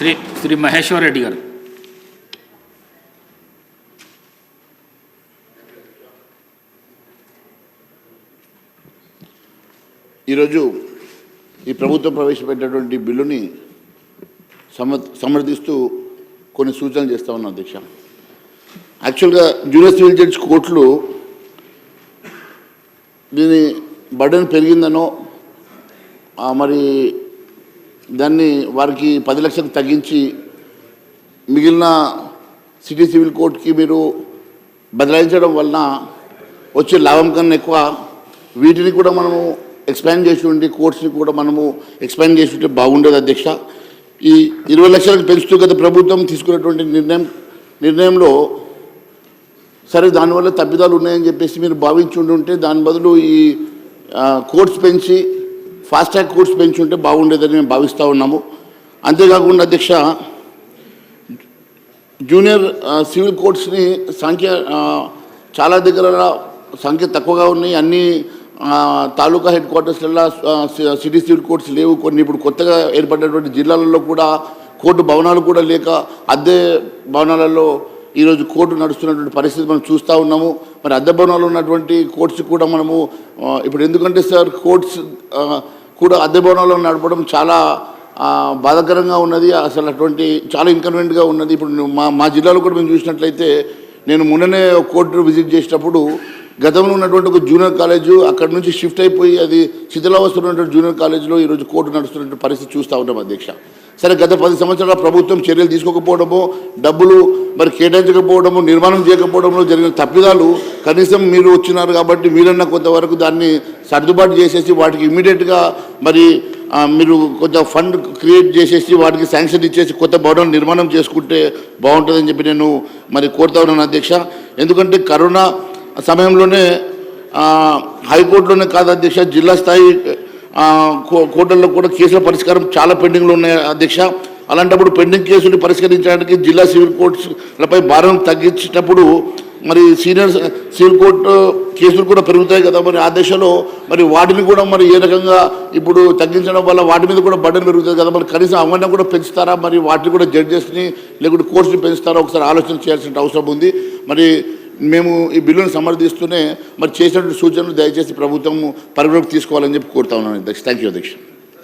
శ్రీ శ్రీ మహేశ్వర్ రెడ్డి గారు. ఈరోజు ఈ ప్రభుత్వం ప్రవేశపెట్టినటువంటి బిల్లుని సమ సమర్థిస్తూ కొన్ని సూచనలు చేస్తా ఉన్నాం అధ్యక్ష. యాక్చువల్గా జూనియర్ సివిల్ జడ్జ్ కోర్టులు దీని బర్డెన్ పెరిగిందనో మరి దాన్ని వారికి పది లక్షలకు తగ్గించి మిగిలిన సిటీ సివిల్ కోర్టుకి మీరు బదలాయించడం వలన వచ్చే లాభం కన్నా ఎక్కువ వీటిని కూడా మనము ఎక్స్పాండ్ చేసి ఉండి కోర్ట్స్ని కూడా మనము ఎక్స్పాండ్ చేసి ఉంటే బాగుండేది అధ్యక్ష. ఈ ఇరవై లక్షలకు పెంచుతూ గత ప్రభుత్వం తీసుకున్నటువంటి నిర్ణయం నిర్ణయంలో సరే దానివల్ల తప్పిదాలు ఉన్నాయని చెప్పేసి మీరు భావించి ఉంటే దాని బదులు ఈ కోర్ట్స్ పెంచి ఫాస్ట్ ట్రాక్ కోర్ట్స్ పెంచి ఉంటే బాగుండేదని మేము భావిస్తూ ఉన్నాము. అంతేకాకుండా అధ్యక్ష జూనియర్ సివిల్ కోర్ట్స్ని సంఖ్య చాలా దగ్గర సంఖ్య తక్కువగా ఉన్నాయి. అన్ని తాలూకా హెడ్ క్వార్టర్స్లలో సిటీ సివిల్ కోర్ట్స్ లేవు. కొన్ని ఇప్పుడు కొత్తగా ఏర్పడినటువంటి జిల్లాలలో కూడా కోర్టు భవనాలు కూడా లేక అద్దె భవనాలలో ఈరోజు కోర్టు నడుస్తున్నటువంటి పరిస్థితి మనం చూస్తూ ఉన్నాము. మరి అద్దె భవనాలు ఉన్నటువంటి కోర్ట్స్ కూడా మనము ఇప్పుడు ఎందుకంటే సార్ కోర్ట్స్ కూడా అద్దె భవనాల్లో నడపడం చాలా బాధాకరంగా ఉన్నది. అసలు అటువంటి చాలా ఇన్కన్వీనియంట్గా ఉన్నది. ఇప్పుడు మా మా జిల్లాలో కూడా మేము చూసినట్లయితే నేను మొన్ననే కోర్టు విజిట్ చేసేటప్పుడు గతంలో ఉన్నటువంటి ఒక జూనియర్ కాలేజు అక్కడ నుంచి షిఫ్ట్ అయిపోయి అది శిథిలావస్థలో ఉన్నటువంటి జూనియర్ కాలేజీలో ఈరోజు కోర్టు నడుస్తున్నటువంటి పరిస్థితి చూస్తూ ఉన్నాం అధ్యక్ష. సరే గత పది సంవత్సరాల ప్రభుత్వం చర్యలు తీసుకోకపోవడము డబ్బులు మరి కేటాయించకపోవడము నిర్మాణం చేయకపోవడంలో జరిగిన తప్పిదాలు కనీసం మీరు వచ్చినారు కాబట్టి మీరన్నా కొంతవరకు దాన్ని సర్దుబాటు చేసేసి వాటికి ఇమీడియట్గా మరి మీరు కొంత ఫండ్ క్రియేట్ చేసేసి వాటికి శాంక్షన్ ఇచ్చేసి కొత్త భవనం నిర్మాణం చేసుకుంటే బాగుంటుందని చెప్పి నేను మరి కోరుతా ఉన్నాను అధ్యక్ష. ఎందుకంటే కరోనా సమయంలోనే హైకోర్టులోనే కాదు అధ్యక్ష జిల్లా స్థాయి కో- కోర్టుల్లో కూడా కేసుల పరిష్కారం చాలా పెండింగ్లో ఉన్నాయి అధ్యక్ష. అలాంటప్పుడు పెండింగ్ కేసులు పరిష్కరించడానికి జిల్లా సివిల్ కోర్టులపై భారం తగ్గించేటప్పుడు మరి సీనియర్ సివిల్ కోర్టు కేసులు కూడా పెరుగుతాయి కదా మరి ఆ దశలో మరి వాటిని కూడా మరి ఏ రకంగా ఇప్పుడు తగ్గించడం వల్ల వాటి మీద కూడా బడ్డలు పెరుగుతుంది కదా మరి కనీసం అవన్నీ కూడా పెంచుతారా? మరి వాటిని కూడా జడ్జెస్ని లేకుంటే కోర్సుని పెంచుతారా? ఒకసారి ఆలోచన చేయాల్సిన అవసరం ఉంది. మరి మేము ఈ బిల్లును సమర్థిస్తూనే మరి చేసినటువంటి సూచనలు దయచేసి ప్రభుత్వం పరిగణలోకి తీసుకోవాలని చెప్పి కోరుతా ఉన్నాను అధ్యక్ష. థ్యాంక్ యూ అధ్యక్ష.